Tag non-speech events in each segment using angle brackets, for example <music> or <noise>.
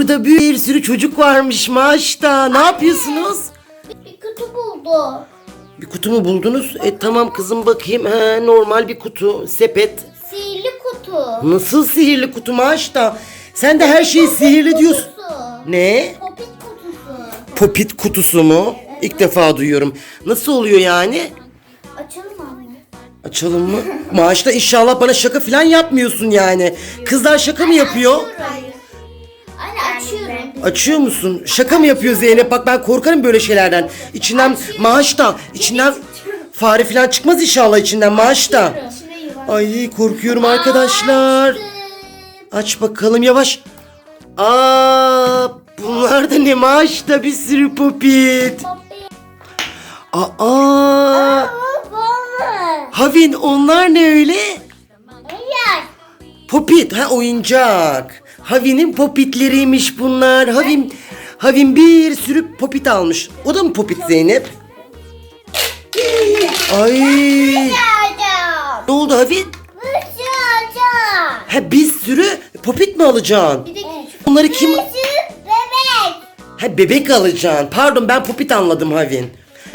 Burada bir sürü çocuk varmış maaşta. Ne yapıyorsunuz? Bir kutu buldu. Bir kutu mu buldunuz? E tamam kızım bakayım. He, normal bir kutu. Sepet. Sihirli kutu. Nasıl sihirli kutu maaşta? Sen de her şeyi sihirli diyorsun. Kutusu. Ne? Popit kutusu. Popit kutusu mu? İlk defa duyuyorum. Nasıl oluyor yani? Açalım anne. Açalım mı? Maaşta inşallah bana şaka falan yapmıyorsun yani. Kızlar şaka mı yapıyor? Açıyorum. Açıyor musun? Şaka mı yapıyor Zeynep? Bak ben korkarım böyle şeylerden. İçinden maaşta, içinden fare falan çıkmaz inşallah içinden. İçine yuvar. Ay korkuyorum arkadaşlar. Aç bakalım yavaş. Aa, bunlar da ne maaşta bir sürü popit. Aa. Havin onlar ne öyle? Popit ha oyuncak. Havi'nin popitleriymiş bunlar. Havin Havin bir sürü popit almış. O da mı popit Zeynep? Ay. Ne oldu alacağım. Ha bir sürü popit mi alacaksın? Bunları kim? Ha bebek alacaksın. Pardon ben popit anladım Havin.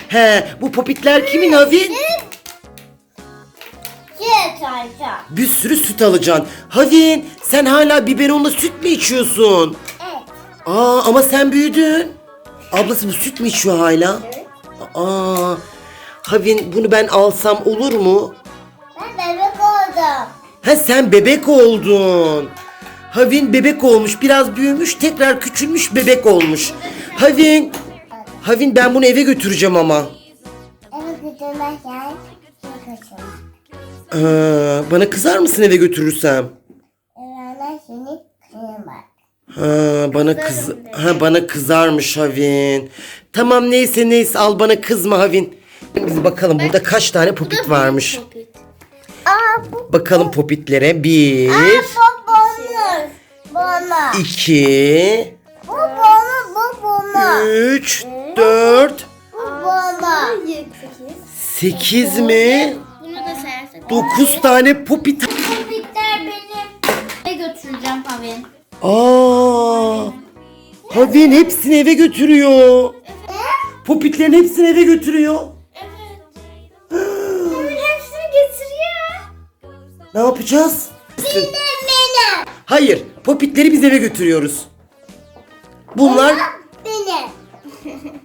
He bu popitler kimin Havin? Bir sürü süt alacaksın. Havin sen hala biberonla süt mü içiyorsun? Evet. Aa ama sen büyüdün. Ablası bu süt mü içiyor hala? Aa. Havin bunu ben alsam olur mu? Ben bebek oldum. Ha sen bebek oldun. Havin bebek olmuş. Biraz büyümüş, tekrar küçülmüş, bebek olmuş. Havin. Havin ben bunu eve götüreceğim ama. Eve götürmezsen kaçırım. Aa, bana kızar mısın eve götürürsem? Ha, bana kız ha bana kızarmış Havin. Tamam neyse neyse al bana kızma Havin. Biz bakalım burada kaç tane popit varmış. Aa bu Bakalım popitlere. Bir, bu bonus. İki, Bu bonus bu bonus. üç, dört, Bu bonus. sekiz mi? Bunu da sayarsak. Dokuz tane popit. Popitler benim. Ne götüreceğim Pavin? Aa! Havin hepsini eve götürüyor. Popitlerin hepsini eve götürüyor. Pavin <gasps> hepsini getiriyor. Ne yapacağız? Benim benim. Hayır, popitleri biz eve götürüyoruz. Bunlar Benim.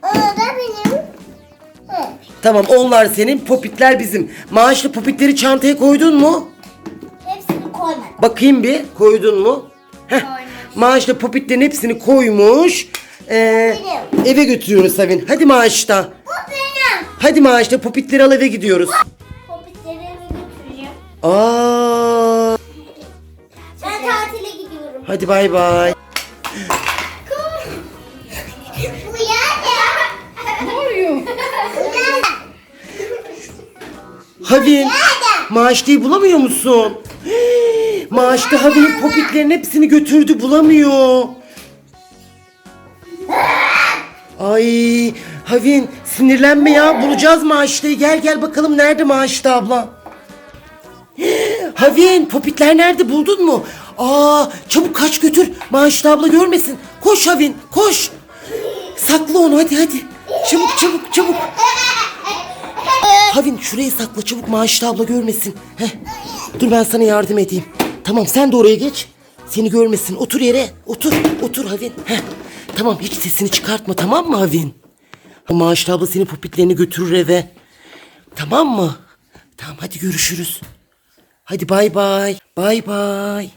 O da benim. <laughs> Tamam onlar senin, popitler bizim. Maaşlı popitleri çantaya koydun mu? Hepsini koymadım. Bakayım bir, koydun mu? Heh. Maaşlı popitlerin hepsini koymuş. Ee, eve götürüyoruz Havin. Hadi maaşta. Bu benim. Hadi maaşta popitleri al eve gidiyoruz. Popitleri eve götüreceğim. Aa! Ben tatile gidiyorum. Hadi bay bay. Bu yani. Ne oluyor? Havin, maaşlıyı bulamıyor musun? Maaşta Havin'in popitlerin hepsini götürdü bulamıyor. Ay Havin sinirlenme ya bulacağız maaşlıyı gel gel bakalım nerede maaşta abla. Havin popitler nerede buldun mu? Aa çabuk kaç götür maaşlı abla görmesin. Koş Havin koş. Sakla onu hadi hadi. Çabuk çabuk çabuk. Havin şuraya sakla çabuk maaşlı abla görmesin. Heh. Dur ben sana yardım edeyim. Tamam sen de oraya geç. Seni görmesin. Otur yere. Otur. Otur Havin. Heh. Tamam hiç sesini çıkartma tamam mı Havin? Maaşlı abla senin popitlerini götürür eve. Tamam mı? Tamam hadi görüşürüz. Hadi bay bay. Bay bay.